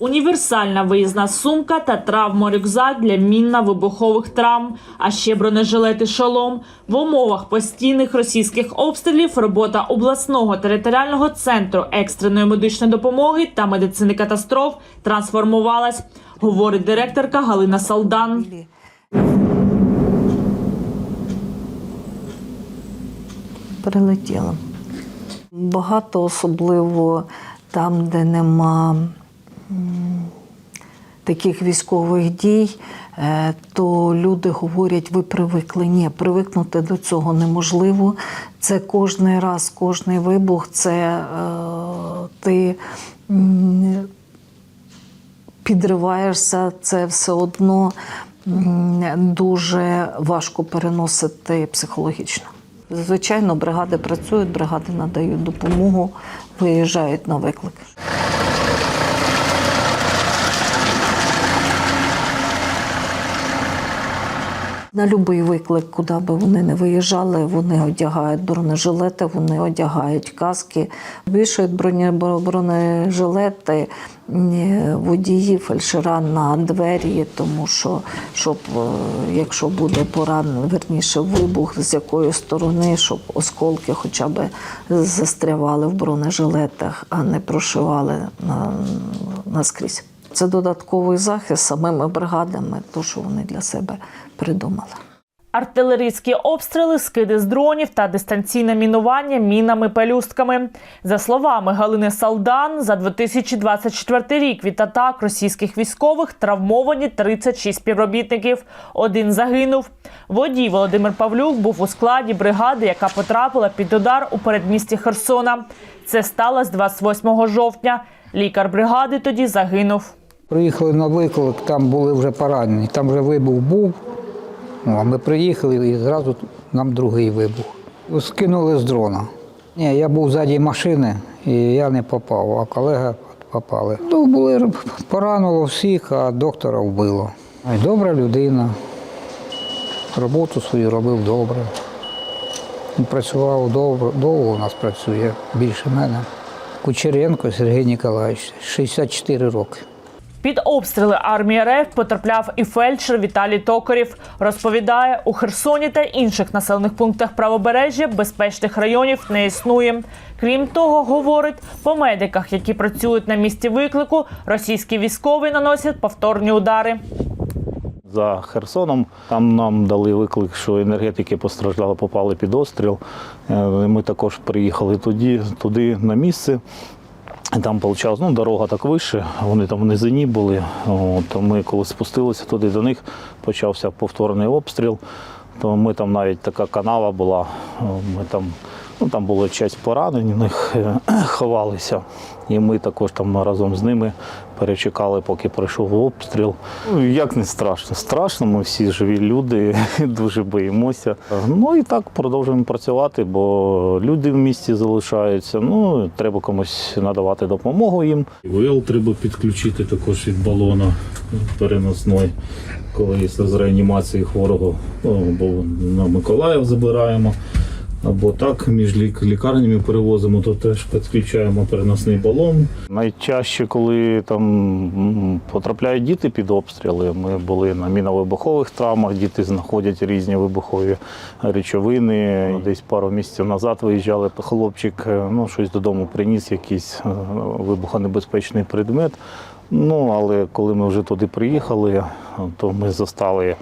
Універсальна виїзна сумка та травморюкзак для мінно-вибухових травм, а ще бронежилети шолом. В умовах постійних російських обстрілів робота обласного територіального центру екстреної медичної допомоги та медицини катастроф трансформувалась, говорить директорка Галина Салдан. Прилетіло. Багато, особливо там, де нема таких військових дій, е, то люди говорять, ви привикли. Ні, привикнути до цього неможливо. Це кожний раз, кожний вибух, це е, ти. підриваєшся, це все одно дуже важко переносити психологічно. Звичайно, бригади працюють, бригади надають допомогу, виїжджають на виклик. На будь-який виклик, куди би вони не виїжджали, вони одягають бронежилети, вони одягають каски, вішають бронежилети е, водії, фельдшера на двері, тому що щоб, е, якщо буде поранений, верніше вибух, з якої сторони, щоб осколки хоча б застрявали в бронежилетах, а не прошивали наскрізь. Це додатковий захист самими бригадами, то що вони для себе придумали. Артилерійські обстріли, скиди з дронів та дистанційне мінування мінами пелюстками. За словами Галини Салдан, за 2024 рік від атак російських військових травмовані 36 співробітників. Один загинув. Водій Володимир Павлюк був у складі бригади, яка потрапила під удар у передмісті Херсона. Це сталося 28 жовтня. Лікар бригади тоді загинув. Приїхали на виклик, там були вже поранені, там вже вибух був. Ну, а ми приїхали і зразу нам другий вибух. Скинули з дрона. Ні, я був ззаді машини і я не попав, а колеги попали. Ну, були, поранило всіх, а доктора вбило. Добра людина. Роботу свою робив добре. Працював довго, довго у нас працює, більше мене. Кучеренко Сергій Ніколаївич, 64 роки. Під обстріли армії РФ потрапляв і фельдшер Віталій Токарів. Розповідає, у Херсоні та інших населених пунктах правобережжя безпечних районів не існує. Крім того, говорить, по медиках, які працюють на місці виклику, російські військові наносять повторні удари. За Херсоном там нам дали виклик, що енергетики постраждали, попали під обстріл. Е, Ми також приїхали туди, туди на місце. Там виходить, ну, дорога так вище, вони там в низині були. От, ми коли спустилися туди до них, почався повторний обстріл. То ми там навіть така канава була. Ми там, ну, там було часть поранених, е, ховалися. І ми також там разом з ними перечекали, поки пройшов обстріл. Ну, як не страшно? Страшно, ми всі живі люди, дуже боїмося. Ну і так продовжуємо працювати, бо люди в місті залишаються. Ну, треба комусь надавати допомогу їм. ВЛ треба підключити також від балона переносної, коли є з реанімації хворого, ну, або на Миколаїв забираємо. Або так між лікарнями перевозимо, то теж підключаємо переносний балон. Найчаще, коли там потрапляють діти під обстріли, ми були на міновибухових травмах, діти знаходять різні вибухові речовини. Десь пару місяців назад виїжджали, хлопчик е, ну, щось додому приніс, якийсь е, вибухонебезпечний предмет. Ну, але коли ми вже туди приїхали, то ми застали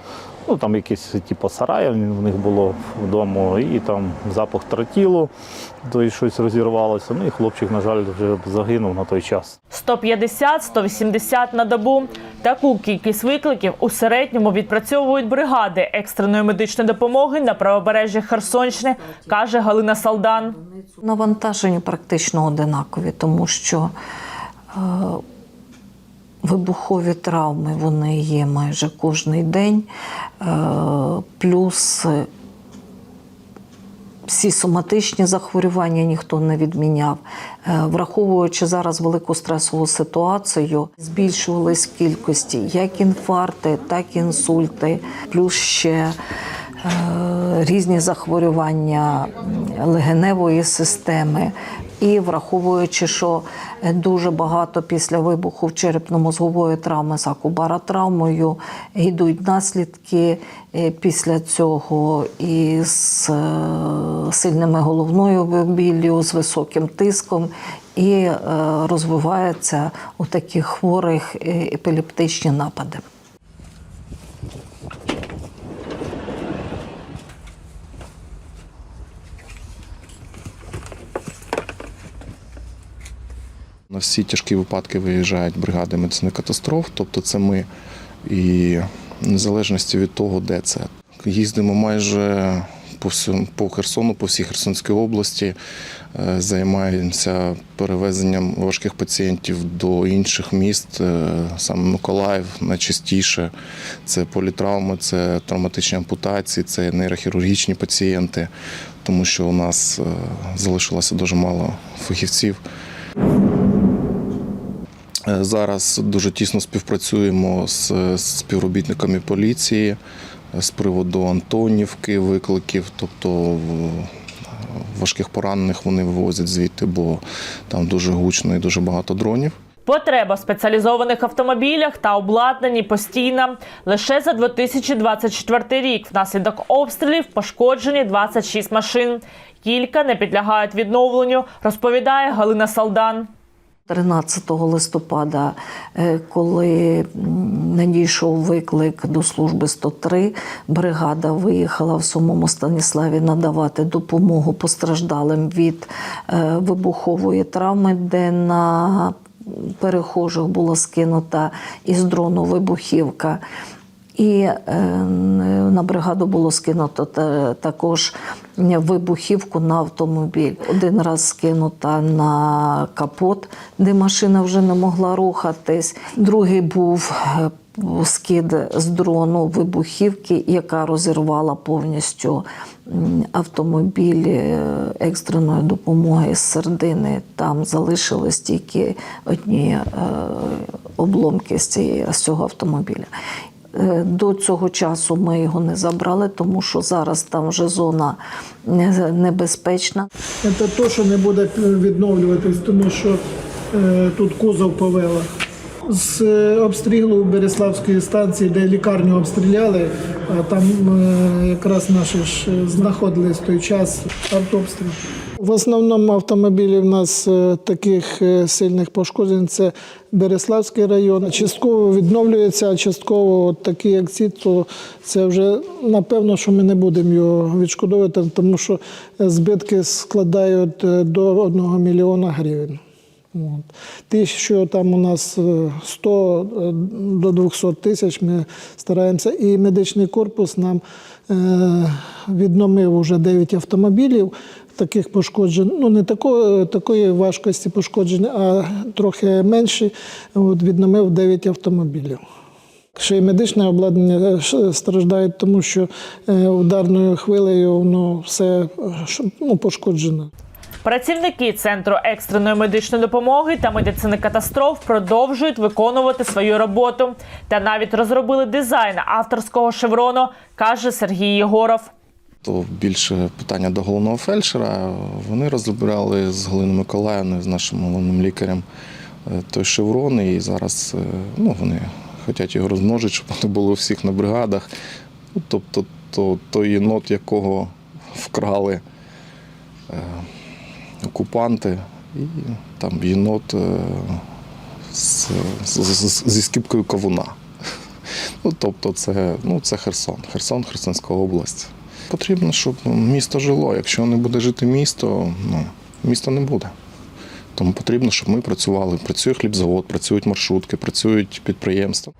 Ну, там якісь типу сарая в них було вдома, і там запах тротілу, то й щось розірвалося. Ну і хлопчик, на жаль, вже загинув на той час. 150-180 на добу. Таку кількість викликів у середньому відпрацьовують бригади екстреної медичної допомоги на правобережжі Херсонщини, каже Галина Салдан. Навантаження практично одинакові, тому що е, Вибухові травми вони є майже кожний день, Е, плюс е, всі соматичні захворювання ніхто не відміняв. Е, Враховуючи зараз велику стресову ситуацію, збільшувались кількості як інфаркти, так і інсульти, плюс ще різні захворювання легеневої системи. І враховуючи, що дуже багато після вибуху в черепно-мозгової травми з акубаротравмою йдуть наслідки е, після цього із е, сильними головною біллю, з високим тиском, і е, розвиваються у таких хворих епілептичні напади. На всі тяжкі випадки виїжджають бригади медицини катастроф, тобто це ми і в незалежності від того, де це. Їздимо майже по всьому по Херсону, по всій Херсонській області, е, займаємося перевезенням важких пацієнтів до інших міст. Е, Саме Миколаїв найчастіше це політравми, це травматичні ампутації, це нейрохірургічні пацієнти, тому що у нас е, залишилося дуже мало фахівців. Е, Зараз дуже тісно співпрацюємо з співробітниками поліції е, з приводу Антонівки, викликів, тобто важких поранених вони вивозять звідти, бо там дуже гучно і дуже багато дронів. Потреба в спеціалізованих автомобілях та обладнанні постійна. Лише за 2024 рік внаслідок обстрілів пошкоджені 26 машин. Кілька не підлягають відновленню, розповідає Галина Салдан. 13 листопада, е, коли надійшов виклик до служби 103, бригада виїхала в самому Станіславі надавати допомогу постраждалим від е, вибухової травми, де на перехожих була скинута із дрону вибухівка. І е, на бригаду було скинуто також вибухівку на автомобіль. Один раз скинута на капот, де машина вже не могла рухатись. Другий був е, скид з дрону вибухівки, яка розірвала повністю автомобіль е, екстреної допомоги з середини. Там залишились тільки одні е, обломки з цього автомобіля. Е, До цього часу ми його не забрали, тому що зараз там вже зона небезпечна. Це те, що не буде відновлюватись, тому що е, тут кузов повела. З е, обстрілу Береславської станції, де лікарню обстріляли, а там е, якраз наші ж е, знаходились той час артобстріл. В основному автомобілі в нас таких сильних пошкоджень це Береславський район. Частково відновлюється, а частково от такі як ці, то це вже напевно, що ми не будемо його відшкодовувати, тому що збитки складають до 1 мільйона гривень. От. Ті, що там у нас е, 100 е, до 200 тисяч, ми стараємося. І медичний корпус нам е, відновив вже 9 автомобілів, таких пошкоджень, ну не такої, такої важкості пошкоджень, а трохи менші. От, відновив 9 автомобілів. Ще й медичне обладнання е, страждає, тому що е, ударною хвилею воно все е, ну, пошкоджено. Працівники центру екстреної медичної допомоги та медицини катастроф продовжують виконувати свою роботу та навіть розробили дизайн авторського шеврону, каже Сергій Єгоров. То більше питання до головного фельдшера. Вони розробляли з Галиною Миколаївною, з нашим головним лікарем, е, той шеврон, і зараз е, ну, вони хочуть його розмножити, щоб вони були у всіх на бригадах. Тобто то, той єнот, якого вкрали е, окупанти, і там єнот е, з, з, з, зі скіпкою кавуна. Ну, тобто, це, ну, це Херсон, Херсон, Херсонська область. Потрібно, щоб місто жило. Якщо не буде жити місто, ну, міста не буде. Тому потрібно, щоб ми працювали. Працює хлібзавод, працюють маршрутки, працюють підприємства.